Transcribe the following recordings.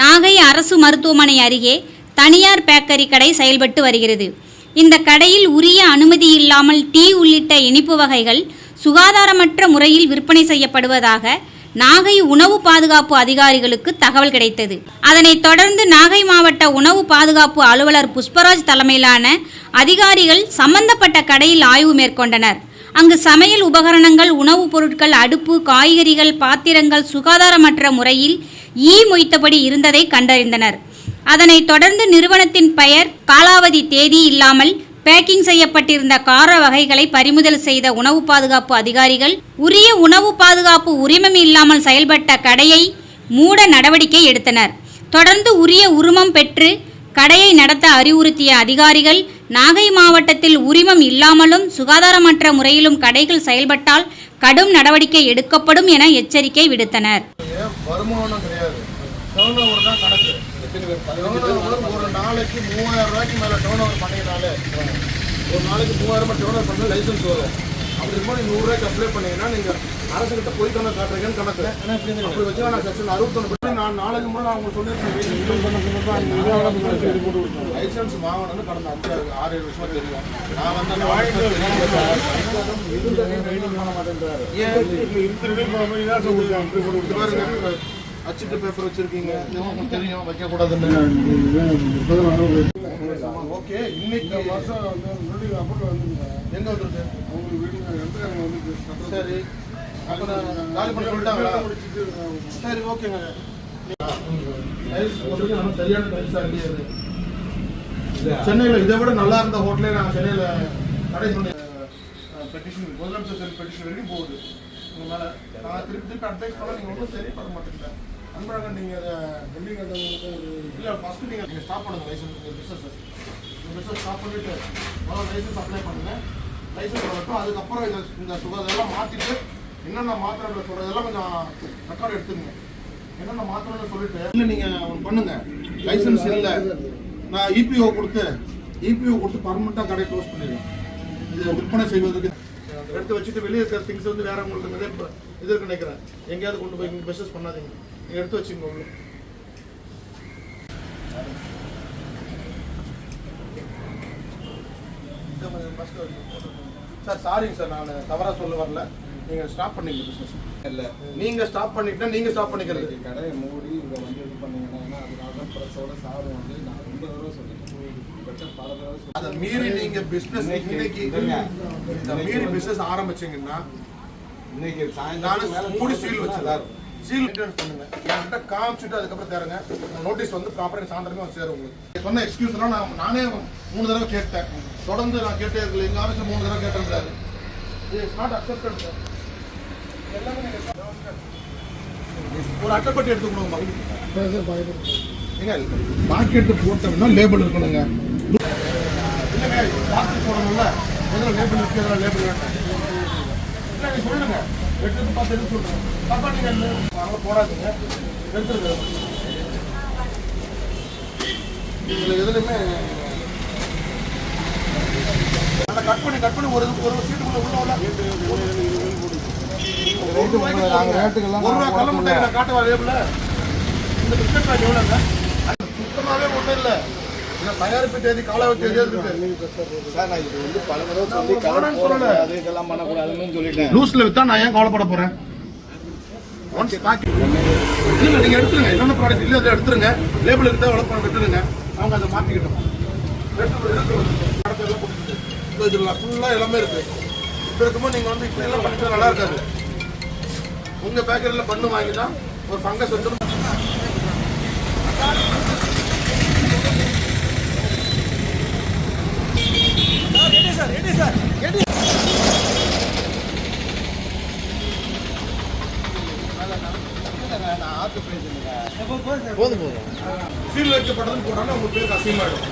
நாகை அரசு மருத்துவமனை அருகே தனியார் பேக்கரி கடை செயல்பட்டு வருகிறது. இந்த கடையில் உரிய அனுமதி இல்லாமல் டீ உள்ளிட்ட இனிப்பு வகைகள் சுகாதாரமற்ற முறையில் விற்பனை செய்யப்படுவதாக நாகை உணவு பாதுகாப்பு அதிகாரிகளுக்கு தகவல் கிடைத்தது. அதனைத் தொடர்ந்து நாகை மாவட்ட உணவு பாதுகாப்பு அலுவலர் புஷ்பராஜ் தலைமையிலான அதிகாரிகள் சம்பந்தப்பட்ட கடையில் ஆய்வு மேற்கொண்டனர். அங்கு சமையல் உபகரணங்கள் உணவுப் பொருட்கள் அடுப்பு காய்கறிகள் பாத்திரங்கள் சுகாதாரமற்ற முறையில் ஈ மொய்த்தபடி இருந்ததை கண்டறிந்தனர். அதனைத் தொடர்ந்து நிறுவனத்தின் பெயர் காலாவதி தேதி இல்லாமல் பேக்கிங் செய்யப்பட்டிருந்த கார வகைகளை பறிமுதல் செய்த உணவு பாதுகாப்பு அதிகாரிகள் உரிய உணவு பாதுகாப்பு உரிமம் இல்லாமல் செயல்பட்ட கடையை மூட நடவடிக்கை எடுத்தனர். தொடர்ந்து உரிய உரிமம் பெற்று கடையை நடத்த அறிவுறுத்திய அதிகாரிகள் நாகை மாவட்டத்தில் உரிமம் இல்லாமலும் சுகாதாரமற்ற முறையிலும் கடைகள் செயல்பட்டால் கடும் நடவடிக்கை எடுக்கப்படும் என எச்சரிக்கை விடுத்தனர். டேர்ன் ஓவர் தான் கணக்கு. டேர்ன் ஓவர் ஒரு நாளைக்கு மூவாயிரம் ரூபாய்க்கு மேலே டேர்ன் ஓவர் பண்ணிங்கனாலே ஒரு நாளைக்கு மூவாயிரம் ரூபாய் டேர்ன் ஓவர் பண்ண லைசன்ஸ் வரும். அப்படி இருக்கும்போது நூறுரூவாய்க்கு அப்ளை பண்ணீங்கன்னா நீங்கள் அரசுகிட்ட போய் தானே காட்டுறீங்கன்னு கணக்கு. அப்படி வச்சு நான் செக்ஷன் அறுபத்தொன்று நான் நாளைக்கு முன்னாடி நான் உங்களுக்கு சொல்லியிருக்கேன். லைசன்ஸ் வாங்கணும்னு கடந்த அஞ்சு ஆறு ஏழு வருஷமா தெரியும். நான் வந்து அந்த ரைடிங் அச்சிட்டு பேப்பர் வச்சிருக்கீங்க. உங்களுக்கு தெரியும் வைக்க கூடாதுன்னு ஓகே. இன்னைக்கு எங்க வந்திருக்கு சரி. அப்ப நான் காலி பண்ண சொல்லிட்டாங்களா சரி ஓகேங்க. சரியான டைல்ஸா இல்லையே இது. சென்னையில இதை விட நல்லா இருந்த ஹோட்டலே நான் சென்னையில கடை சொன்னேன் பெட்டிஷன் முதலமைச்சர் பெட்டிஷன் வரைக்கும் போகுது. உங்க மேல நான் திருப்பி திருப்பி அட்வைஸ் பண்ண நீங்க ஒன்றும் சரி பண்ண மாட்டீங்க அன்பழகன் நீங்க அதை பில்டிங் இல்ல ஃபர்ஸ்ட் நீங்க நீங்க ஸ்டாப் பண்ணுங்க லைசன்ஸ் பிசினஸ் பிசினஸ் ஸ்டாப் பண்ணிட்டு முதல்ல லைசன்ஸ் அப்ளை பண்ணுங்க. லைசன்ஸ் வரட்டும் அதுக்கப்புறம் இந்த இந்த சுகாதாரம் மாத்திட்டு என்னென்ன மாத்திரை சொல்றதெல்லாம் கொஞ்சம் ரெக்கார்ட் எடுத்துங்க என்னென்ன மாத்திரம்னு சொல்லிட்டு இல்ல நீங்க ஒண்ணு பண்ணுங்க. லைசன்ஸ் இல்ல. நான் இபிஓ கொடுத்து இபிஓ கொடுத்து பர்மனண்டா கடை க்ளோஸ் பண்ணிடுவேன் இது விற்பனை செய்வதற்கு. எடுத்து வச்சுட்டு வெளியே இருக்கிற திங்ஸ் வந்து வேற உங்களுக்கு நிறைய இது நினைக்கிறேன். எங்கேயாவது கொண்டு போய் பிசினஸ் பண்ணாதீங்க. எடுத்து வச்சுங்க உள்ள சார் சாரிங்க சார் நான் தவறா சொல்ல வரல. நீங்க ஸ்டாப் பண்ணீங்க பிசினஸ் இல்ல. நீங்க ஸ்டாப் பண்ணிட்டா நீங்க ஸ்டாப் பண்ணிக்கிறது. கடையை மூடி இங்க வந்து இது பண்ணீங்கன்னா அதனால தான் பிரஸோட சார் வந்து நான் ரொம்ப தடவை சொல்லிட்டேன். பல தடவை அதை மீறி நீங்க பிசினஸ் இன்னைக்கு மீறி பிசினஸ் ஆரம்பிச்சீங்கன்னா இன்னைக்கு சாயந்தரம் மூடி சீல் வச்சதார் சீல் மெயின்டெனன்ஸ் பண்ணுங்க என்கிட்ட காமிச்சிட்டு அதுக்கப்புறம் தரங்க. நோட்டீஸ் வந்து ப்ராப்பராக சாயந்தரமே வந்து சேரும் உங்களுக்கு. சொன்ன எக்ஸ்கியூஸ்லாம் நான் நானே மூணு தடவை கேட்டேன். தொடர்ந்து நான் கேட்டே இருக்கல. எங்க ஆஃபீஸில் மூணு தடவை கேட்டேன் இட்ஸ் நாட் அக்செப்டட் சார் எல்லாமே நீங்க ஒரு அட்டைப்பட்டி எடுத்து கொடுங்க ஏங்க பாக்கெட்டு போட்டோம்னா லேபிள் இருக்கணுங்க. இல்லைங்க பாக்கெட் போடணும்ல. எதில் லேபிள் இருக்கு லேபிள் வேணும் இல்லை சொல்லுங்க. எடுத்து பார்த்து எடுத்து சொல்லுங்க தப்பா நீங்க அங்கே போடாதீங்க. எடுத்துருங்க. இதுல எதுலையுமே அந்த கட் பண்ணி கட் பண்ணி ஒரு ஒரு சீட்டுக்குள்ள உள்ள உள்ள. ஒரு ரூபா கள்ள முட்டை காட்டுவா லேபிள் இந்த பிஸ்கட் பேக் எவ்வளோங்க அது சுத்தமாவே ஒன்றும் இல்லை. தயாரிப்பு தேதி காலாவதி சார்? நான் இது வந்து பல தடவை சொல்லி ஒரு கடை வாரம்னு சொல்லல. அது இதெல்லாம் பண்ணக்கூடாதுன்னு சொல்லிட்டேன். லூஸ்ல வித்தா நான் ஏன் கவலைப்பட போறேன்? ஒன்ஸ் பாக்கி இல்ல நீங்க எடுத்துருங்க. என்னென்ன ப்ராடக்ட் இல்ல அதை எடுத்துருங்க. லேபிள் இருந்தா வளர்ப்பா விட்டுருங்க அவங்க அதை எடுத்து படத்தை எல்லாம் கொடுத்துட்டு இதோ இதுல ஃபுல்லா எல்லாமே இருக்கு. இப்போ இருக்கும்போது நீங்க வந்து இப்படி எல்லாம் பண்ணிட்டு நல்லா இருக்காது. உங்க பேக்கரியில் பண்ணு வாங்கி தான் ஒரு ஃபங்கஸ் வந்து போதும் போதும் சீல் வைக்கப்பட்டதுன்னு போட்டோம்னா உங்க பேருக்கு அசிங்கமாயிடும்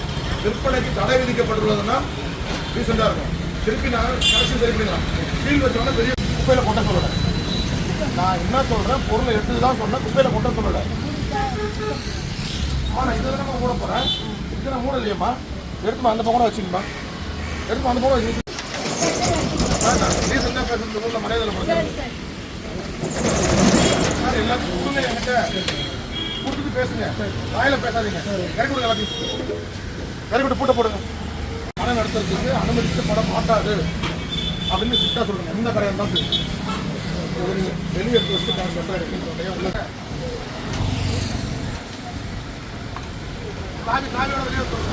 விற்பனைக்கு தடை விதிக்கப்பட்டுள்ளதுன்னா ரீசெண்டாக இருக்கும். திருப்பி நான் கடைசி சரி பண்ணிடலாம் சீல் வச்சோன்னா பெரிய குப்பையில் கொட்ட சொல்லலை. நான் என்ன சொல்கிறேன் பொருளை எடுத்து தான் சொன்னேன். குப்பையில் கொட்ட சொல்லலை. ஆனால் நான் இதை தானே மூட போகிறேன் இதுக்கு நான் மூட இல்லையம்மா. எடுத்துமா? அந்த பக்கம் வச்சுக்கமா எடுத்துமா? அந்த பக்கம் வச்சு ரீசெண்டாக பேசுறது ஊரில் பண்ணுறேன் சார் எல்லாத்துக்கும் கொடுங்க என்கிட்ட கொடுத்துட்டு பேசுங்க வாயில பேசாதீங்க இறக்கி கொடுங்க எல்லாத்தையும் இறக்கி விட்டு பூட்ட போடுங்க படம் நடத்துறதுக்கு அனுமதிக்கப்பட மாட்டாது அப்படின்னு சிட்டா சொல்லுங்க எந்த கடையாக இருந்தாலும் சரி வெளியே எடுத்து நான் சொல்றேன் உள்ள சாமி சாமியோட வெளியே சொல்லுங்க